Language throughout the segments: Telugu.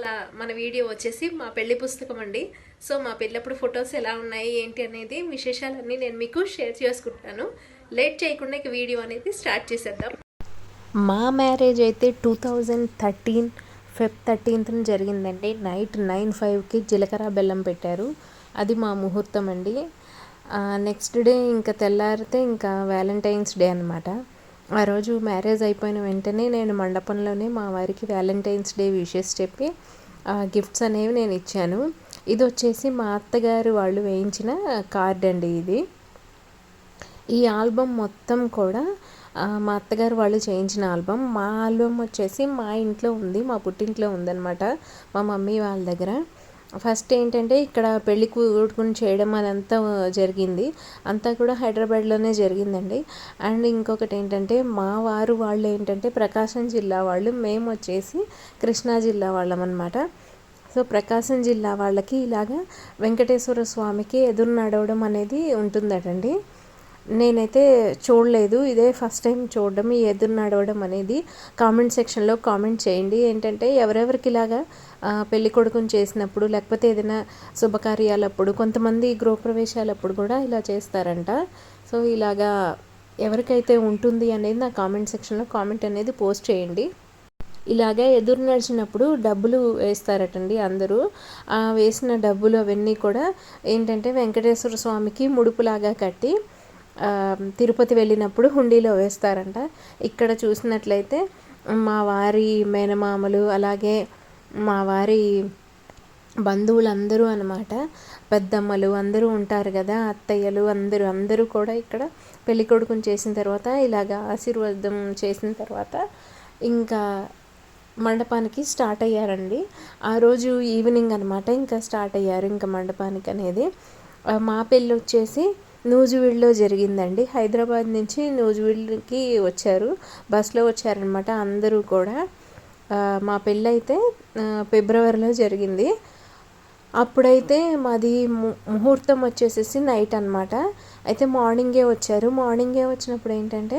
ఇవాళ మన వీడియో వచ్చేసి మా పెళ్ళి పుస్తకం అండి. సో మా పెళ్ళప్పుడు ఫొటోస్ ఎలా ఉన్నాయి ఏంటి అనేది విశేషాలన్నీ నేను మీకు షేర్ చేసుకుంటాను. లేట్ చేయకుండా ఇక వీడియో అనేది స్టార్ట్ చేసేద్దాం. మా మ్యారేజ్ అయితే టూ థౌజండ్ థర్టీన్ ఫెబ్ థర్టీన్త్న జరిగిందండి. నైట్ నైన్ ఫైవ్కి జీలకర్ర బెల్లం పెట్టారు. అది మా ముహూర్తం అండి. నెక్స్ట్ డే ఇంకా తెల్లారితే ఇంకా వ్యాలంటైన్స్ డే అనమాట ఆ రోజు మ్యారేజ్ అయిపోయిన వెంటనే నేను మండపంలోనే మా వారికి వ్యాలంటైన్స్ డే విషెస్ చెప్పి గిఫ్ట్స్ అనేవి నేను ఇచ్చాను. ఇది వచ్చేసి మా అత్తగారు వాళ్ళు వేయించిన కార్డ్ అండి ఇది. ఈ ఆల్బమ్ మొత్తం కూడా మా అత్తగారు వాళ్ళు చేయించిన ఆల్బమ్. మా ఆల్బమ్ వచ్చేసి మా ఇంట్లో ఉంది మా పుట్టింట్లో ఉందన్నమాట మా మమ్మీ వాళ్ళ దగ్గర. ఫస్ట్ ఏంటంటే ఇక్కడ పెళ్ళి కూడుకుని చేయడం అదంతా జరిగింది. అంతా కూడా హైదరాబాద్లోనే జరిగిందండి. అండ్ ఇంకొకటి ఏంటంటే మా వారు వాళ్ళు ఏంటంటే ప్రకాశం జిల్లా వాళ్ళు మేము వచ్చేసి కృష్ణా జిల్లా వాళ్ళం అనమాట సో ప్రకాశం జిల్లా వాళ్ళకి ఇలాగా వెంకటేశ్వర స్వామికి ఎదురు నడవడం అనేది ఉంటుందటండి. నేనైతే చూడలేదు. ఇదే ఫస్ట్ టైం చూడడం ఈ ఎదురు నడవడం అనేది. కామెంట్ సెక్షన్లో కామెంట్ చేయండి. ఏంటంటే ఎవరెవరికి ఇలాగా పెళ్ళి కొడుకుని చేసినప్పుడు లేకపోతే ఏదైనా శుభకార్యాలప్పుడు కొంతమంది గృహప్రవేశాలప్పుడు కూడా ఇలా చేస్తారంట. సో ఇలాగా ఎవరికైతే ఉంటుంది అనేది నా కామెంట్ సెక్షన్లో కామెంట్ అనేది పోస్ట్ చేయండి. ఇలాగే ఎదురు నడిచినప్పుడు డబ్బులు వేస్తారటండి అందరూ. ఆ వేసిన డబ్బులు అవన్నీ కూడా ఏంటంటే వెంకటేశ్వర స్వామికి ముడుపులాగా కట్టి తిరుపతి వెళ్ళినప్పుడు హుండీలో వేస్తారంట. ఇక్కడ చూసినట్లయితే మా వారి మేనమామలు అలాగే మా వారి బంధువులందరూ అనమాట పెద్దమ్మలు అందరూ ఉంటారు కదా అత్తయ్యలు అందరూ అందరూ కూడా ఇక్కడ పెళ్ళి కొడుకుని చేసిన తర్వాత ఇలాగ ఆశీర్వాదం చేసిన తర్వాత ఇంకా మండపానికి స్టార్ట్ అయ్యారండి. ఆ రోజు ఈవినింగ్ అనమాట ఇంకా స్టార్ట్ అయ్యారు ఇంకా మండపానికి అనేది. మా పెళ్ళి వచ్చేసి నూజివీడ్లో జరిగిందండి. హైదరాబాద్ నుంచి నూజివీడ్కి వచ్చారు. బస్లో వచ్చారనమాట అందరూ కూడా. మా పెళ్ళైతే ఫిబ్రవరిలో జరిగింది. అప్పుడైతే మాది ముహూర్తం వచ్చేసేసి నైట్ అనమాట అయితే మార్నింగే వచ్చారు. మార్నింగే వచ్చినప్పుడు ఏంటంటే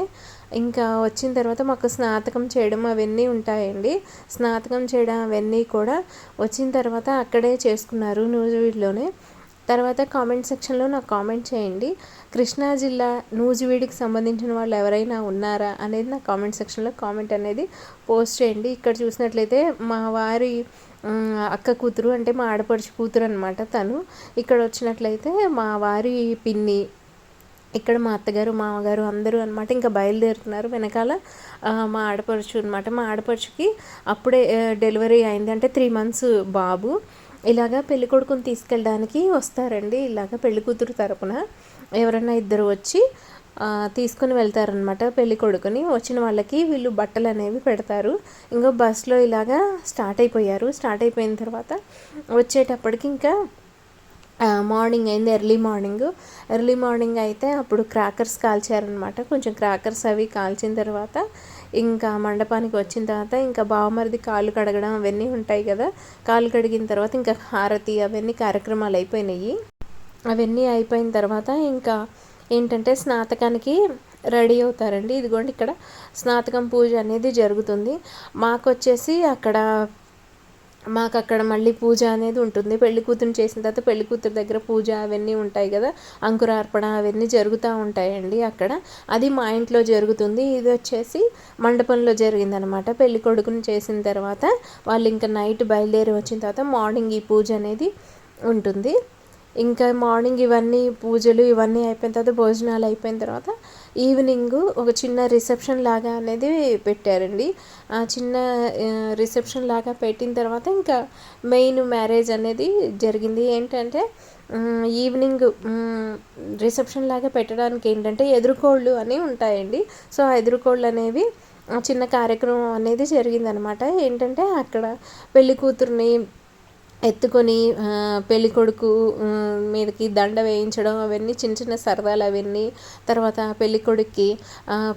ఇంకా వచ్చిన తర్వాత మాకు స్నాతకం చేయడం అవన్నీ ఉంటాయండి. స్నాతకం చేయడం అవన్నీ కూడా వచ్చిన తర్వాత అక్కడే చేసుకున్నారు నూజివీడ్లోనే. తర్వాత కామెంట్ సెక్షన్లో నాకు కామెంట్ చేయండి. కృష్ణా జిల్లా నూజివీడికి సంబంధించిన వాళ్ళు ఎవరైనా ఉన్నారా అనేది నా కామెంట్ సెక్షన్లో కామెంట్ అనేది పోస్ట్ చేయండి. ఇక్కడ చూసినట్లయితే మా వారి అక్క కూతురు అంటే మా ఆడపడుచు కూతురు అనమాట తను. ఇక్కడ వచ్చినట్లయితే మా వారి పిన్ని ఇక్కడ మా అత్తగారు మామగారు అందరూ అనమాట ఇంకా బయలుదేరుతున్నారు. వెనకాల మా ఆడపడుచు అనమాట మా ఆడపడుచుకి అప్పుడే డెలివరీ అయింది. అంటే త్రీ మంత్స్ బాబు. ఇలాగా పెళ్ళి కొడుకుని తీసుకెళ్ళడానికి వస్తారండి. ఇలాగ పెళ్ళి కూతురు తరపున ఎవరైనా ఇద్దరు వచ్చి తీసుకుని వెళ్తారనమాట పెళ్ళి కొడుకుని. వచ్చిన వాళ్ళకి వీళ్ళు బట్టలు అనేవి పెడతారు. ఇంకో బస్సులో ఇలాగా స్టార్ట్ అయిపోయారు. స్టార్ట్ అయిపోయిన తర్వాత వచ్చేటప్పటికి ఇంకా మార్నింగ్ అయింది ఎర్లీ మార్నింగ్. ఎర్లీ మార్నింగ్ అయితే అప్పుడు క్రాకర్స్ కాల్చారనమాట కొంచెం క్రాకర్స్ అవి కాల్చిన తర్వాత ఇంకా మండపానికి వచ్చిన తర్వాత ఇంకా బావమరిది కాళ్ళు కడగడం అవన్నీ ఉంటాయి కదా. కాళ్ళు కడిగిన తర్వాత ఇంకా హారతి అవన్నీ కార్యక్రమాలు అయిపోయినాయి. అవన్నీ అయిపోయిన తర్వాత ఇంకా ఏంటంటే స్నాతకానికి రెడీ అవుతారండి. ఇదిగోండి ఇక్కడ స్నాతకం పూజ అనేది జరుగుతుంది. మాకు వచ్చేసి అక్కడ మాకు అక్కడ మళ్ళీ పూజ అనేది ఉంటుంది. పెళ్ళి కూతురు చేసిన తర్వాత పెళ్ళి కూతురు దగ్గర పూజ అవన్నీ ఉంటాయి కదా. అంకురార్పణ అవన్నీ జరుగుతూ ఉంటాయండి అక్కడ. అది మా ఇంట్లో జరుగుతుంది. ఇది వచ్చేసి మండపంలో జరిగిందనమాట. పెళ్ళి కొడుకుని చేసిన తర్వాత వాళ్ళు ఇంకా నైట్ బయలుదేరి వచ్చిన తర్వాత మార్నింగ్ ఈ పూజ అనేది ఉంటుంది. ఇంకా మార్నింగ్ ఇవన్నీ పూజలు ఇవన్నీ అయిపోయిన తర్వాత భోజనాలు అయిపోయిన తర్వాత ఈవినింగ్ ఒక చిన్న రిసెప్షన్ లాగా అనేది పెట్టారండి. ఆ చిన్న రిసెప్షన్ లాగా పెట్టిన తర్వాత ఇంకా మెయిన్ మ్యారేజ్ అనేది జరిగింది. ఏంటంటే ఈవినింగ్ రిసెప్షన్ లాగా పెట్టడానికి ఏంటంటే ఎదురుకోళ్ళు అని ఉంటాయండి. సో ఆ ఎదురుకోళ్ళు అనేవి చిన్న కార్యక్రమం అనేది జరిగిందనమాట. ఏంటంటే అక్కడ పెళ్ళి కూతుర్ని ఎత్తుకొని పెళ్ళికొడుకు మీదకి దండ వేయించడం అవన్నీ చిన్న చిన్న సరదాలు అవన్నీ. తర్వాత పెళ్ళికొడుక్కి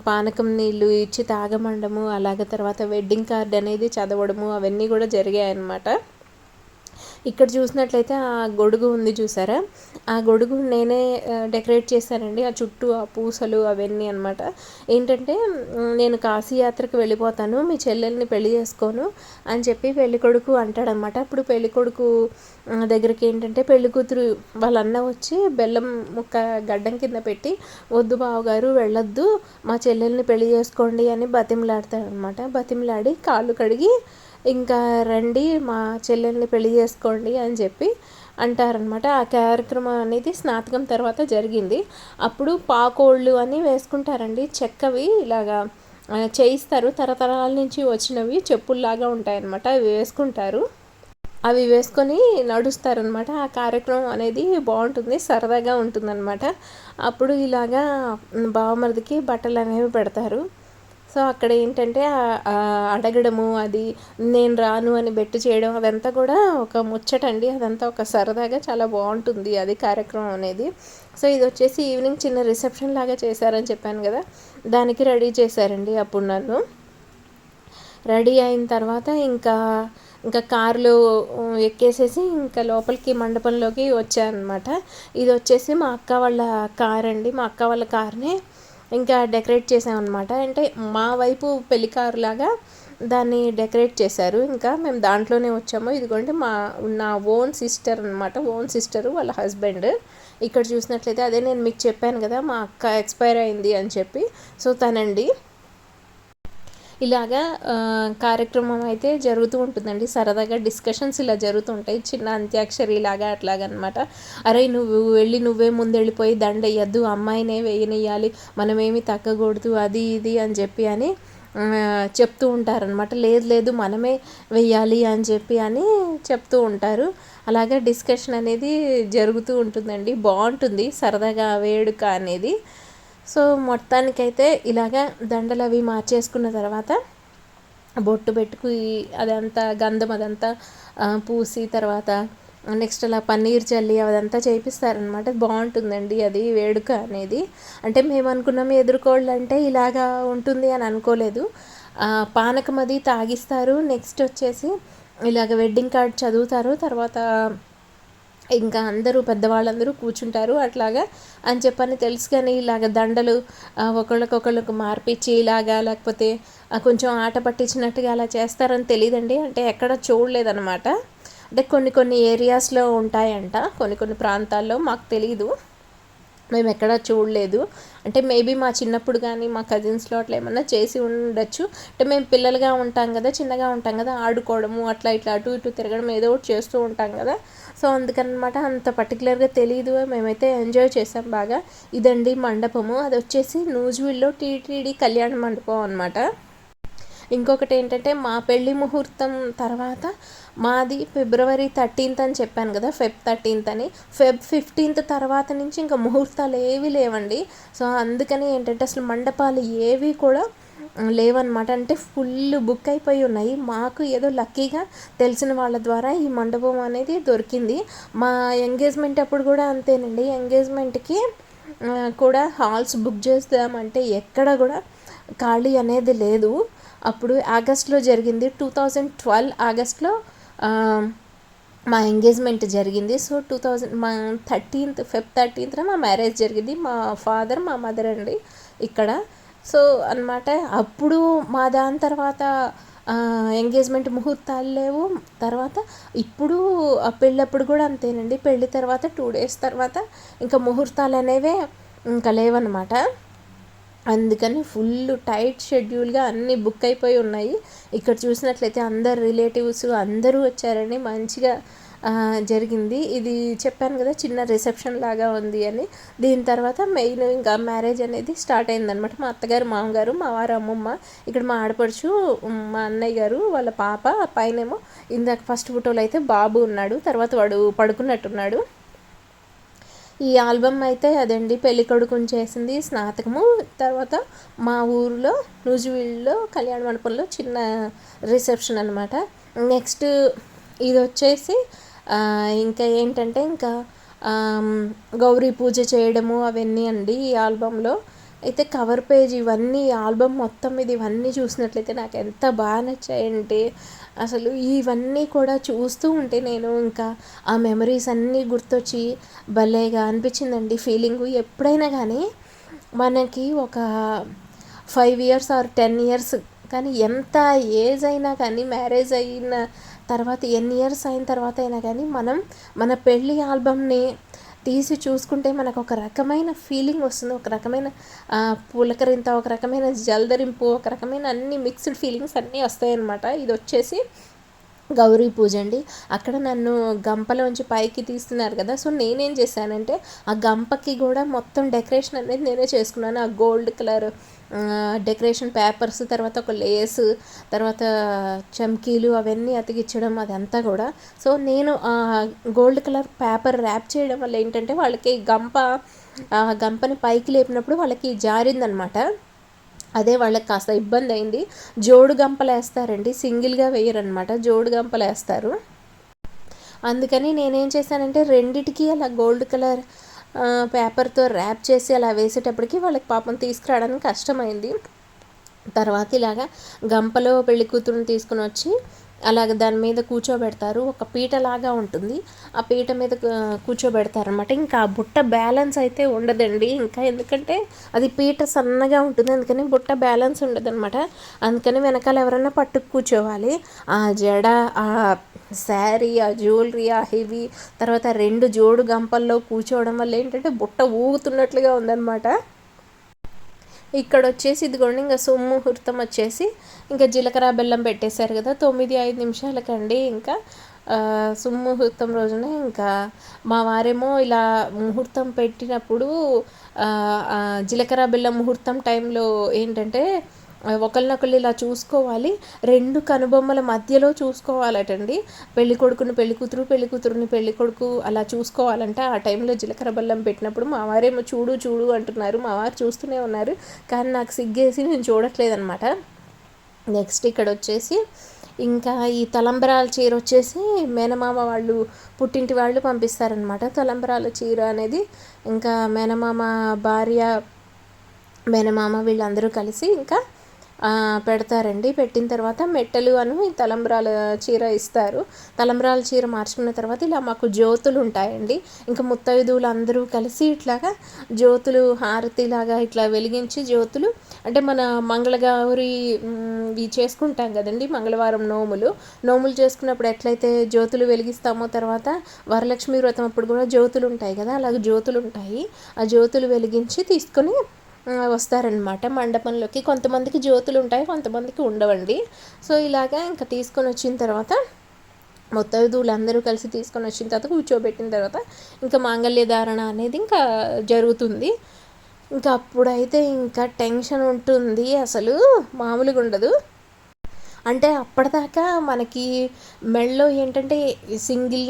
పానకం నీళ్ళు ఇచ్చి తాగమండము. అలాగే తర్వాత వెడ్డింగ్ కార్డ్ అనేది చదవడము. అవన్నీ కూడా జరిగాయి అన్నమాట ఇక్కడ చూసినట్లయితే ఆ గొడుగు ఉంది చూసారా? ఆ గొడుగు నేనే డెకరేట్ చేశానండి. ఆ చుట్టూ ఆ పూసలు అవన్నీ అనమాట ఏంటంటే నేను కాశీయాత్రకు వెళ్ళిపోతాను మీ చెల్లెల్ని పెళ్ళి చేసుకోను అని చెప్పి పెళ్ళి కొడుకు అంటాడనమాట అప్పుడు పెళ్ళి కొడుకు దగ్గరికి ఏంటంటే పెళ్ళి కూతురు వాళ్ళ అన్న వచ్చి బెల్లం ముక్క గడ్డం కింద పెట్టి వద్దు బావగారు వెళ్ళొద్దు. మా చెల్లెల్ని పెళ్ళి చేసుకోండి అని బతిమలాడతాడనమాట బతిమలాడి కాళ్ళు కడిగి ఇంకా రండి మా చెల్లెల్ని పెళ్ళి చేసుకోండి అని చెప్పి అంటారనమాట ఆ కార్యక్రమం అనేది స్నాతకం తర్వాత జరిగింది. అప్పుడు పాకోళ్ళు అని వేసుకుంటారండి. చెక్కవి ఇలాగా చేయిస్తారు. తరతరాల నుంచి వచ్చినవి చెప్పుల్లాగా ఉంటాయన్నమాట. అవి వేసుకుంటారు. అవి వేసుకొని నడుస్తారనమాట ఆ కార్యక్రమం అనేది బాగుంటుంది సరదాగా ఉంటుందన్నమాట. అప్పుడు ఇలాగా బావమరిదికి బట్టలు అనేవి పెడతారు. సో అక్కడ ఏంటంటే అడగడము అది నేను రాను అని బెట్టు చేయడం అదంతా కూడా ఒక ముచ్చటండి. అదంతా ఒక సరదాగా చాలా బాగుంటుంది అది కార్యక్రమం అనేది. సో ఇది వచ్చేసి ఈవినింగ్ చిన్న రిసెప్షన్ లాగా చేశారని చెప్పాను కదా దానికి రెడీ చేశారండి అప్పుడు నన్ను. రెడీ అయిన తర్వాత ఇంకా ఇంకా కారులో ఎక్కేసేసి ఇంకా లోపలికి మండపంలోకి వచ్చానమాట ఇది వచ్చేసి మా అక్క వాళ్ళ కార్ అండి మా అక్క వాళ్ళ కార్ని ఇంకా డెకరేట్ చేసామన్నమాట. అంటే మా వైపు పెళ్ళికారు లాగా దాన్ని డెకరేట్ చేశారు. ఇంకా మేము దాంట్లోనే వచ్చాము. ఇదిగోండి మా నా ఓన్ సిస్టర్ అనమాట ఓన్ సిస్టరు వాళ్ళ హస్బెండ్. ఇక్కడ చూసినట్లయితే అదే నేను మీకు చెప్పాను కదా మా అక్క ఎక్స్పైర్ అయింది అని చెప్పి. సో తనండి ఇలాగా కార్యక్రమం అయితే జరుగుతూ ఉంటుందండి. సరదాగా డిస్కషన్స్ ఇలా జరుగుతుంటాయి చిన్న అంత్యాక్షరి ఇలాగా అట్లాగనమాట అరే నువ్వు వెళ్ళి నువ్వే ముందు వెళ్ళిపోయి దండ వేయద్దు అమ్మాయినే వేయనియాలి మనమేమి తగ్గకూడదు అది ఇది అని చెప్పి అని చెప్తూ ఉంటారనమాట లేదు లేదు మనమే వెయ్యాలి అని చెప్పి అని చెప్తూ ఉంటారు. అలాగే డిస్కషన్ అనేది జరుగుతూ ఉంటుందండి. బాగుంటుంది. సరదాగా వేడుక అనేది. సో మొత్తానికైతే ఇలాగా దండలు అవి మార్చేసుకున్న తర్వాత బొట్టు పెట్టుకు అదంతా గంధం అదంతా పూసి తర్వాత నెక్స్ట్ అలా పన్నీర్ చల్లి అదంతా చేపిస్తారనమాట బాగుంటుందండి అది వేడుక అనేది. అంటే మేము అనుకున్నాం ఎదుర్కోళ్ళు అంటే ఇలాగా ఉంటుంది అని అనుకోలేదు. పానకం అది తాగిస్తారు. నెక్స్ట్ వచ్చేసి ఇలాగ వెడ్డింగ్ కార్డ్ చదువుతారు. తర్వాత ఇంకా అందరూ పెద్దవాళ్ళందరూ కూర్చుంటారు అట్లాగా అని చెప్పని తెలుసు కానీ ఇలాగ దండలు ఒకళ్ళకొకళ్ళకు మార్పిచ్చి ఇలాగా లేకపోతే కొంచెం ఆట పట్టించినట్టుగా అలా చేస్తారని తెలియదండి అంటే ఎక్కడ చూడలేదన్నమాట. అంటే కొన్ని కొన్ని ఏరియాస్లో ఉంటాయంట కొన్ని కొన్ని ప్రాంతాల్లో మాకు తెలియదు మేము ఎక్కడా చూడలేదు. అంటే మేబీ మా చిన్నప్పుడు కానీ మా కజిన్స్లో అట్లా ఏమన్నా చేసి ఉండొచ్చు. అంటే మేము పిల్లలుగా ఉంటాం కదా చిన్నగా ఉంటాం కదా ఆడుకోవడము అట్లా ఇట్లా అటు ఇటు తిరగడం ఏదో ఒకటి చేస్తూ ఉంటాం కదా. సో అందుకనమాట అంత పర్టికులర్గా తెలియదు మేమైతే ఎంజాయ్ చేసాం బాగా. ఇదండి మండపము. అది వచ్చేసి నూజువిల్లో టీటీడీ కళ్యాణ మండపం అనమాట ఇంకొకటి ఏంటంటే మా పెళ్ళి ముహూర్తం తర్వాత మాది ఫిబ్రవరి థర్టీన్త్ అని చెప్పాను కదా ఫెబ్ థర్టీన్త్ అని. ఫెబ్ ఫిఫ్టీన్త్ తర్వాత నుంచి ఇంకా ముహూర్తాలు ఏవి లేవండి. సో అందుకని ఏంటంటే అసలు మండపాలు ఏవి కూడా లేవన్నమాట. అంటే ఫుల్ బుక్ అయిపోయి ఉన్నాయి. మాకు ఏదో లక్కీగా తెలిసిన వాళ్ళ ద్వారా ఈ మండపం అనేది దొరికింది. మా ఎంగేజ్మెంట్ అప్పుడు కూడా అంతేనండి. ఎంగేజ్మెంట్కి కూడా హాల్స్ బుక్ చేద్దామంటే ఎక్కడ కూడా ఖాళీ అనేది లేదు. అప్పుడు ఆగస్ట్లో జరిగింది. టూ థౌజండ్ ట్వెల్వ్ ఆగస్ట్లో మా ఎంగేజ్మెంట్ జరిగింది. సో టూ థౌజండ్ మా థర్టీన్త్ ఫిఫ్త్ థర్టీన్త్న మా మ్యారేజ్ జరిగింది. మా ఫాదర్ మా మదర్ అండి ఇక్కడ. సో అన్నమాట. అప్పుడు మా దాని తర్వాత ఎంగేజ్మెంట్ ముహూర్తాలు లేవు. తర్వాత ఇప్పుడు ఆ పెళ్ళప్పుడు కూడా అంతేనండి. పెళ్ళి తర్వాత టూ డేస్ తర్వాత ఇంకా ముహూర్తాలు అనేవే ఇంకా లేవన్నమాట. అందుకని ఫుల్ టైట్ షెడ్యూల్గా అన్నీ బుక్ అయిపోయి ఉన్నాయి. ఇక్కడ చూసినట్లయితే అందరు రిలేటివ్స్ అందరూ వచ్చారని మంచిగా జరిగింది. ఇది చెప్పాను కదా చిన్న రిసెప్షన్ లాగా ఉంది అని. దీని తర్వాత మెయిన్ ఇంకా మ్యారేజ్ అనేది స్టార్ట్ అయిందనమాట మా అత్తగారు మామగారు మా వారు అమ్మమ్మ ఇక్కడ మా ఆడపడుచు మా అన్నయ్య గారు వాళ్ళ పాప పైనేమో ఇందాక ఫస్ట్ ఫోటోలో అయితే బాబు ఉన్నాడు. తర్వాత వాడు పడుకున్నట్టున్నాడు. ఈ ఆల్బమ్ అయితే అదండి పెళ్ళి కొడుకుని చేసింది స్నాతకము. తర్వాత మా ఊరిలో నూజివీడులో కళ్యాణ మండపంలో చిన్న రిసెప్షన్ అనమాట నెక్స్ట్ ఇది వచ్చేసి ఇంకా ఏంటంటే ఇంకా గౌరీ పూజ చేయడము అవన్నీ అండి ఈ ఆల్బంలో. అయితే కవర్ పేజ్ ఇవన్నీ ఆల్బమ్ మొత్తం ఇది ఇవన్నీ చూసినట్లయితే నాకు ఎంత బాగా నచ్చాయంటే అసలు ఇవన్నీ కూడా చూస్తూ ఉంటే నేను ఇంకా ఆ మెమరీస్ అన్నీ గుర్తొచ్చి భలేగా అనిపించిందండి. ఫీలింగ్ ఎప్పుడైనా కానీ మనకి ఒక five years or ten years కానీ ఎంత ఏజ్ అయినా కానీ మ్యారేజ్ అయిన తర్వాత ఎన్ని ఇయర్స్ అయిన తర్వాత అయినా కానీ మనం మన పెళ్ళి ఆల్బమ్ని తీసి చూసుకుంటే మనకు ఒక రకమైన ఫీలింగ్ వస్తుంది. ఒక రకమైన పులకరింత ఒక రకమైన జలదరింపు ఒక రకమైన అన్ని మిక్స్డ్ ఫీలింగ్స్ అన్నీ వస్తాయన్నమాట. ఇది వచ్చేసి గౌరీ పూజ అండి. అక్కడ నన్ను గంపలోంచి పైకి తీస్తున్నారు కదా. సో నేనేం చేశానంటే ఆ గంపకి కూడా మొత్తం డెకరేషన్ అనేది నేనే చేసుకున్నాను. ఆ గోల్డ్ కలర్ డెకరేషన్ పేపర్స్ తర్వాత ఒక లేస్ తర్వాత చమ్కీలు అవన్నీ అతికించడం అదంతా కూడా. సో నేను ఆ గోల్డ్ కలర్ పేపర్ ర్యాప్ చేయడం వల్ల ఏంటంటే వాళ్ళకి గంప ఆ గంపని పైకి లేపినప్పుడు వాళ్ళకి జారిందనమాట. అదే వాళ్ళకి కాస్త ఇబ్బంది అయింది జోడు గంపలు వేస్తారండి సింగిల్గా వేయరనమాట జోడు గంపలు వేస్తారు అందుకని నేనేం చేశానంటే రెండిటికి అలా గోల్డ్ కలర్ పేపర్తో ర్యాప్ చేసి అలా వేసేటప్పటికి వాళ్ళకి పాపం తీసుకురావడానికి కష్టమైంది. తర్వాత ఇలాగా గంపలో పెళ్ళి కూతురుని తీసుకుని వచ్చి అలాగ దాని మీద కూర్చోబెడతారు. ఒక పీట లాగా ఉంటుంది. ఆ పీట మీద కూర్చోబెడతారు అనమాట ఇంకా ఆ బుట్ట బ్యాలెన్స్ అయితే ఉండదండి. ఇంకా ఎందుకంటే అది పీట సన్నగా ఉంటుంది. అందుకని బుట్ట బ్యాలెన్స్ ఉండదన్నమాట. అందుకని వెనకాల ఎవరైనా పట్టుకు కూర్చోవాలి. ఆ జడ ఆ శారీ ఆ జ్యువెలరీ ఆ హెవీ తర్వాత రెండు జోడు గంపల్లో కూర్చోవడం వల్ల ఏంటంటే బుట్ట ఊగుతున్నట్లుగా ఉందన్నమాట. ఇక్కడ వచ్చేసి ఇదిగోండి ఇంకా సుముహూర్తం వచ్చేసి ఇంకా జీలకర్ర బెల్లం పెట్టేశారు కదా తొమ్మిది ఐదు నిమిషాలకండి ఇంకా సుముహూర్తం రోజున ఇంకా మా వారేమో ఇలా ముహూర్తం పెట్టినప్పుడు జీలకర్ర బెల్లం ముహూర్తం టైంలో ఏంటంటే ఒకరినొకళ్ళు ఇలా చూసుకోవాలి. రెండు కనుబొమ్మల మధ్యలో చూసుకోవాలటండి. పెళ్ళి కొడుకుని పెళ్ళి కూతురు పెళ్ళి కూతురుని పెళ్ళి కొడుకు అలా చూసుకోవాలంటే. ఆ టైంలో జీలకర్ర బెల్లం పెట్టినప్పుడు మా వారేమో చూడు చూడు అంటున్నారు. మా వారు చూస్తూనే ఉన్నారు. కానీ నాకు సిగ్గేసి నేను చూడట్లేదన్నమాట నెక్స్ట్ ఇక్కడ వచ్చేసి ఇంకా ఈ తలంబరాల చీర వచ్చేసి మేనమామ వాళ్ళు పుట్టింటి వాళ్ళు పంపిస్తారనమాట. తలంబరాల చీర అనేది ఇంకా మేనమామ భార్య మేనమామ వీళ్ళందరూ కలిసి ఇంకా పెడతారండి. పెట్టిన తర్వాత మెట్టలు అని తలంబ్రాల చీర ఇస్తారు. తలంబ్రాల చీర మార్చుకున్న తర్వాత ఇలా మాకు జ్యోతులు ఉంటాయండి. ఇంకా ముత్తైదువులు అందరూ కలిసి ఇట్లాగా జ్యోతులు హారతిలాగా ఇట్లా వెలిగించి జ్యోతులు అంటే మన మంగళగౌరి ఇవి చేసుకుంటాం కదండి మంగళవారం నోములు. నోములు చేసుకున్నప్పుడు ఎట్లయితే జ్యోతులు వెలిగిస్తామో తర్వాత వరలక్ష్మి వ్రతం అప్పుడు కూడా జ్యోతులు ఉంటాయి కదా అలాగే జ్యోతులు ఉంటాయి. ఆ జ్యోతులు వెలిగించి తీసుకొని వస్తారనమాట మండపంలోకి. కొంతమందికి జ్యోతులు ఉంటాయి కొంతమందికి ఉండవండి. సో ఇలాగా ఇంకా తీసుకొని వచ్చిన తర్వాత మొత్తదులందరూ అందరూ కలిసి తీసుకొని వచ్చిన తర్వాత కూర్చోబెట్టిన తర్వాత ఇంకా మాంగళ్య ధారణ అనేది ఇంకా జరుగుతుంది. ఇంకా అప్పుడైతే ఇంకా టెన్షన్ ఉంటుంది అసలు మామూలుగా ఉండదు అంటే అప్పటిదాకా మనకి మెడలో ఏంటంటే సింగిల్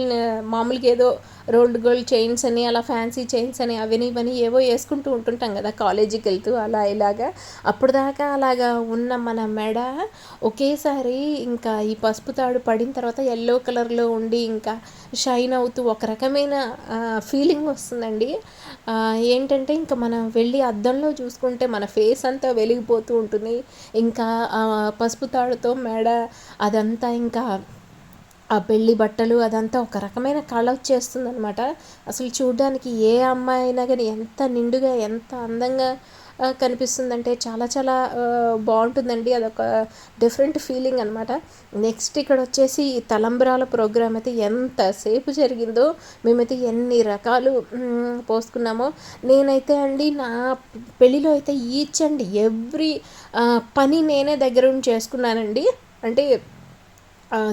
మామూలుగా ఏదో రోల్డ్ గోల్డ్ చైన్స్ అని అలా ఫ్యాన్సీ చైన్స్ అని అవని ఇవని ఏవో వేసుకుంటూ ఉంటుంటాం కదా కాలేజీకి వెళ్తూ అలా ఇలాగా. అప్పటిదాకా అలాగా ఉన్న మన మెడ ఒకేసారి ఇంకా ఈ పసుపు తాడు పడిన తర్వాత ఎల్లో కలర్లో ఉండి ఇంకా షైన్ అవుతూ ఒక రకమైన ఫీలింగ్ వస్తుందండి. ఏంటంటే ఇంకా మనం వెళ్ళి అద్దంలో చూసుకుంటే మన ఫేస్ అంతా వెలిగిపోతూ ఉంటుంది. ఇంకా పసుపు తాడుతో మేడ అదంతా ఇంకా ఆ పెళ్ళి బట్టలు అదంతా ఒక రకమైన కళ వచ్చేస్తుంది అనమాట అసలు చూడడానికి ఏ అమ్మాయి అయినా కానీ ఎంత నిండుగా ఎంత అందంగా కనిపిస్తుందంటే చాలా చాలా బాగుంటుందండి. అదొక డిఫరెంట్ ఫీలింగ్ అనమాట నెక్స్ట్ ఇక్కడ వచ్చేసి తలంబ్రాల ప్రోగ్రామ్ అయితే ఎంతసేపు జరిగిందో మేమైతే ఎన్ని రకాలు పోసుకున్నామో. నేనైతే అండి నా పెళ్ళిలో అయితే ఈచ్ అండ్ ఎవ్రీ పని నేనే దగ్గర ఉండి చేసుకున్నానండి. అంటే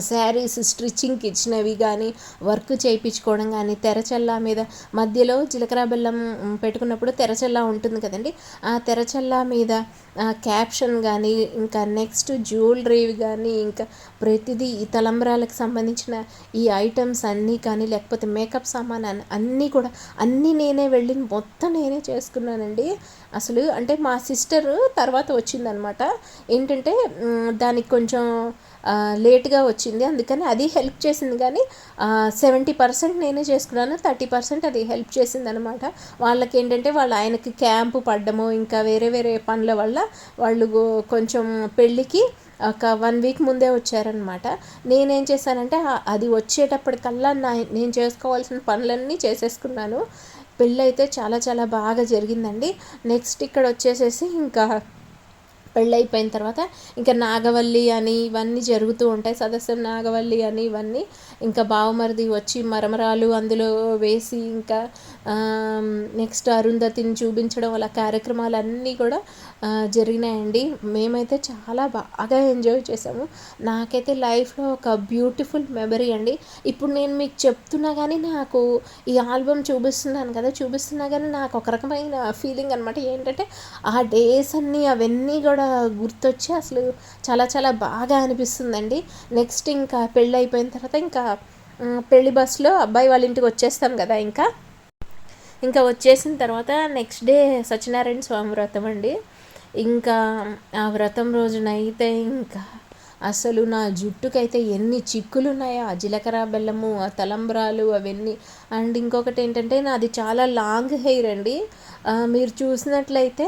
శారీస్ స్టిచ్చింగ్కి ఇచ్చినవి కానీ వర్క్ చేయించుకోవడం కానీ తెరచల్లా మీద మధ్యలో జీలకర్ర బెల్లం పెట్టుకున్నప్పుడు తెరచల్లా ఉంటుంది కదండి. ఆ తెరచల్లా మీద క్యాప్షన్ కానీ ఇంకా నెక్స్ట్ జ్యువెలరీ కానీ ఇంకా ప్రతిదీ ఈ తలంబరాలకు సంబంధించిన ఈ ఐటమ్స్ అన్నీ కానీ లేకపోతే మేకప్ సామాన్ అన్నీ కూడా అన్నీ నేనే వెళ్ళి మొత్తం నేనే చేసుకున్నానండి. అసలు అంటే మా సిస్టర్ తర్వాత వచ్చిందనమాట. ఏంటంటే దానికి కొంచెం లేట్గా వచ్చింది. అందుకని అది హెల్ప్ చేసింది. కానీ సెవెంటీ పర్సెంట్ నేనే చేసుకున్నాను. థర్టీ పర్సెంట్ అది హెల్ప్ చేసింది అనమాట వాళ్ళకి ఏంటంటే వాళ్ళ ఆయనకి క్యాంపు పడ్డము ఇంకా వేరే వేరే పనుల వల్ల వాళ్ళు కొంచెం పెళ్ళికి ఒక వన్ వీక్ ముందే వచ్చారనమాట. నేనేం చేశానంటే అది వచ్చేటప్పటికల్లా నా నేను చేసుకోవాల్సిన పనులన్నీ చేసేసుకున్నాను. పెళ్ళి అయితే చాలా చాలా బాగా జరిగిందండి. నెక్స్ట్ ఇక్కడ వచ్చేసేసి ఇంకా పెళ్ళైపోయిన తర్వాత ఇంకా నాగవల్లి అని ఇవన్నీ జరుగుతూ ఉంటాయి. సదస్యం నాగవల్లి అని ఇవన్నీ. ఇంకా బావమరిది వచ్చి మరమరాలు అందులో వేసి ఇంకా నెక్స్ట్ అరుంధతిని చూపించడం అలా కార్యక్రమాలన్నీ కూడా జరిగినాయండి. మేమైతే చాలా బాగా ఎంజాయ్ చేసాము నాకైతే లైఫ్లో ఒక బ్యూటిఫుల్ మెమరీ అండి. ఇప్పుడు నేను మీకు చెప్తున్నా కానీ నాకు ఈ ఆల్బమ్ చూపిస్తున్నాను కదా చూపిస్తున్నా కానీ నాకు ఒక రకమైన ఫీలింగ్ అనమాట ఏంటంటే ఆ డేస్ అన్నీ అవన్నీ కూడా గుర్తొచ్చి అసలు చాలా చాలా బాగా అనిపిస్తుందండి. నెక్స్ట్ ఇంకా పెళ్ళి అయిపోయిన తర్వాత ఇంకా పెళ్ళి బస్సులో అబ్బాయి వాళ్ళ ఇంటికి వచ్చేస్తాం కదా ఇంకా. ఇంకా వచ్చేసిన తర్వాత నెక్స్ట్ డే సత్యనారాయణ స్వామి వ్రతం అండి. ఇంకా ఆ వ్రతం రోజున అయితే ఇంకా అసలు నా జుట్టుకైతే ఎన్ని చిక్కులు ఉన్నాయో ఆ జీలకర్ర బెల్లము ఆ తలంబ్రాలు అవన్నీ అండ్ ఇంకొకటి ఏంటంటే నాది చాలా లాంగ్ హెయిర్ అండి. మీరు చూసినట్లయితే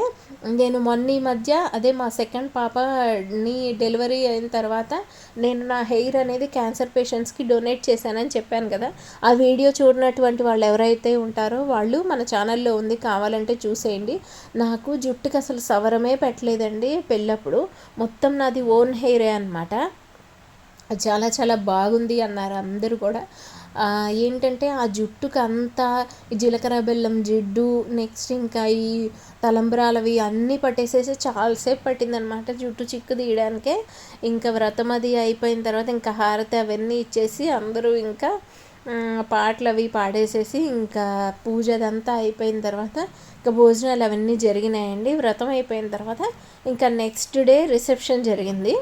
నేను మొన్న ఈ మధ్య అదే మా సెకండ్ పాపని డెలివరీ అయిన తర్వాత నేను నా హెయిర్ అనేది క్యాన్సర్ పేషెంట్స్కి డొనేట్ చేశానని చెప్పాను కదా. ఆ వీడియో చూడనటువంటి వాళ్ళు ఎవరైతే ఉంటారో వాళ్ళు మన ఛానల్లో ఉంది కావాలంటే చూసేయండి. నాకు జుట్టుకి అసలు సవరమే పెట్టలేదండి పెళ్ళప్పుడు. మొత్తం నాది ఓన్ హెయిరే అనమాట చాలా చాలా బాగుంది అన్నారు అందరూ కూడా. ఏంటంటే ఆ జుట్టుకు అంతా ఈ జీలకర్ర బెల్లం జిడ్డు నెక్స్ట్ ఇంకా ఈ తలంబ్రాలవి అన్నీ పట్టేసేసి చాలాసేపు పట్టిందనమాట జుట్టు చిక్కు తీయడానికే. ఇంకా వ్రతం అది అయిపోయిన తర్వాత ఇంకా హారతి అవన్నీ ఇచ్చేసి అందరూ ఇంకా పాటలు అవి పాడేసేసి ఇంకా పూజ అదంతా అయిపోయిన తర్వాత ఇంకా భోజనాలు అవన్నీ జరిగినాయండి. వ్రతం అయిపోయిన తర్వాత ఇంకా నెక్స్ట్ డే రిసెప్షన్ జరిగింది.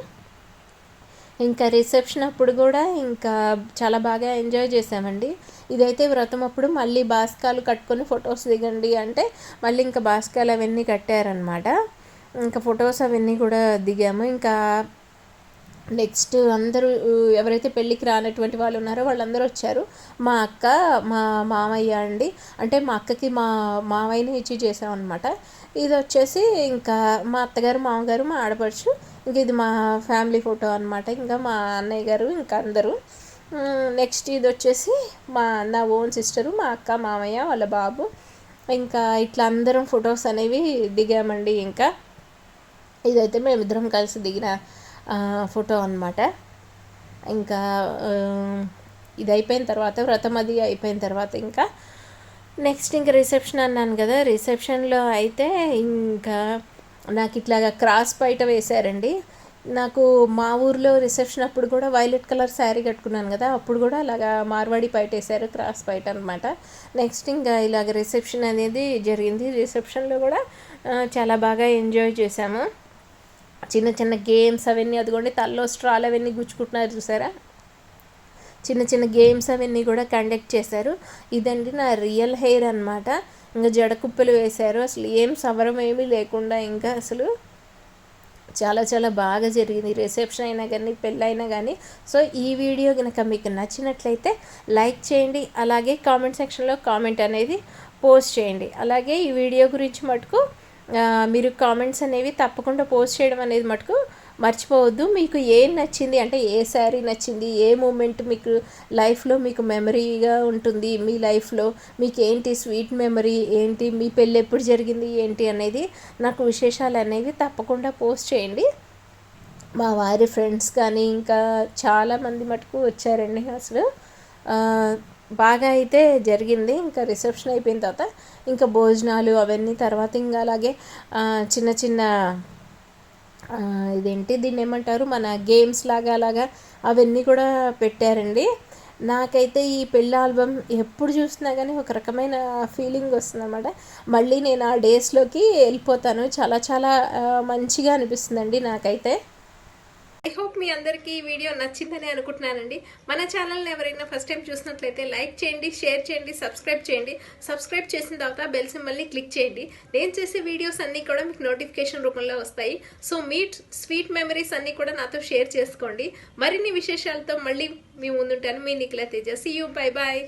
ఇంకా రిసెప్షన్ అప్పుడు కూడా ఇంకా చాలా బాగా ఎంజాయ్ చేసామండి. ఇదైతే వ్రతం అప్పుడు మళ్ళీ బాస్కాలు కట్టుకొని ఫొటోస్ దిగండి అంటే మళ్ళీ ఇంకా బాస్కాలు అవన్నీ కట్టారనమాట ఇంకా ఫొటోస్ అవన్నీ కూడా దిగాము. ఇంకా నెక్స్ట్ అందరూ ఎవరైతే పెళ్ళికి రానటువంటి వాళ్ళు ఉన్నారో వాళ్ళందరూ వచ్చారు. మా అక్క మా మామయ్య అండి. అంటే మా అక్కకి మా మామయ్యని ఇచ్చి చేసామన్నమాట. ఇది వచ్చేసి ఇంకా మా అత్తగారు మామగారు మా ఆడపడుచు ఇంక ఇది మా ఫ్యామిలీ ఫోటో అనమాట ఇంకా మా అన్నయ్య గారు ఇంకా అందరూ. నెక్స్ట్ ఇది వచ్చేసి మా నా ఓన్ సిస్టరు మా అక్క మామయ్య వాళ్ళ బాబు. ఇంకా ఇట్లా అందరం ఫొటోస్ అనేవి దిగామండి ఇంకా. ఇదైతే మేమిద్దరం కలిసి దిగిన ఫోటో అనమాట ఇంకా ఇది అయిపోయిన తర్వాత వ్రతం అది అయిపోయిన తర్వాత ఇంకా. నెక్స్ట్ ఇంకా రిసెప్షన్ అన్నాను కదా రిసెప్షన్లో అయితే ఇంకా నాకు ఇట్లాగా క్రాస్ బయట వేశారండి. నాకు మా ఊర్లో రిసెప్షన్ అప్పుడు కూడా వైలెట్ కలర్ శారీ కట్టుకున్నాను కదా అప్పుడు కూడా అలాగా మార్వాడి బయట వేశారు క్రాస్ బయట అనమాట నెక్స్ట్ ఇంకా ఇలాగ రిసెప్షన్ అనేది జరిగింది. రిసెప్షన్లో కూడా చాలా బాగా ఎంజాయ్ చేశాము. చిన్న చిన్న గేమ్స్ అవన్నీ అదిగోండి తల్లో స్ట్రాలు అవన్నీ గుచ్చుకుంటున్నారు చూసారా? చిన్న చిన్న గేమ్స్ అవన్నీ కూడా కండక్ట్ చేశారు. ఇదండి నా రియల్ హెయిర్ అనమాట ఇంకా జడకుప్పలు వేశారు. అసలు ఏం సవరం ఏమీ లేకుండా ఇంకా అసలు చాలా చాలా బాగా జరిగింది. రిసెప్షన్ అయినా కానీ పెళ్ళి అయినా కానీ. సో ఈ వీడియో కనుక మీకు నచ్చినట్లయితే లైక్ చేయండి. అలాగే కామెంట్ సెక్షన్లో కామెంట్ అనేది పోస్ట్ చేయండి. అలాగే ఈ వీడియో గురించి మటుకు మీరు కామెంట్స్ అనేవి తప్పకుండా పోస్ట్ చేయడం అనేది మటుకు మర్చిపోవద్దు. మీకు ఏం నచ్చింది? అంటే ఏ శారీ నచ్చింది? ఏ మూమెంట్ మీకు లైఫ్లో మీకు మెమరీగా ఉంటుంది? మీ లైఫ్లో మీకు ఏంటి స్వీట్ మెమరీ? ఏంటి? మీ పెళ్ళి ఎప్పుడు జరిగింది? ఏంటి? అనేది నాకు విశేషాలు అనేవి తప్పకుండా పోస్ట్ చేయండి. మా వారి ఫ్రెండ్స్ కానీ ఇంకా చాలామంది మటుకు వచ్చారండి అసలు. బాగా అయితే జరిగింది. ఇంకా రిసెప్షన్ అయిపోయిన తర్వాత ఇంకా భోజనాలు అవన్నీ తర్వాత ఇంకా అలాగే చిన్న చిన్న ఇదేంటి? దీన్ని ఏమంటారు? మన గేమ్స్ లాగా అలాగా అవన్నీ కూడా పెట్టారండి. నాకైతే ఈ పెళ్ళి ఆల్బమ్ ఎప్పుడు చూసినా కానీ ఒక రకమైన ఫీలింగ్ వస్తుందన్నమాట. మళ్ళీ నేను ఆ డేస్లోకి వెళ్ళిపోతాను. చాలా చాలా మంచిగా అనిపిస్తుందండి నాకైతే. ఐ హోప్ మీ అందరికీ ఈ వీడియో నచ్చిందని అనుకుంటున్నానండి. మన ఛానల్ని ఎవరైనా ఫస్ట్ టైం చూసినట్లయితే లైక్ చేయండి షేర్ చేయండి సబ్స్క్రైబ్ చేయండి. సబ్స్క్రైబ్ చేసిన తర్వాత బెల్ సింబల్ని క్లిక్ చేయండి. నేను చేసే వీడియోస్ అన్నీ కూడా మీకు నోటిఫికేషన్ రూపంలో వస్తాయి. సో మీ స్వీట్ మెమరీస్ అన్నీ కూడా నాతో షేర్ చేసుకోండి. మరిన్ని విశేషాలతో మళ్ళీ మీ ముందుంటాను. మీ Nikhila Teja. See you bye bye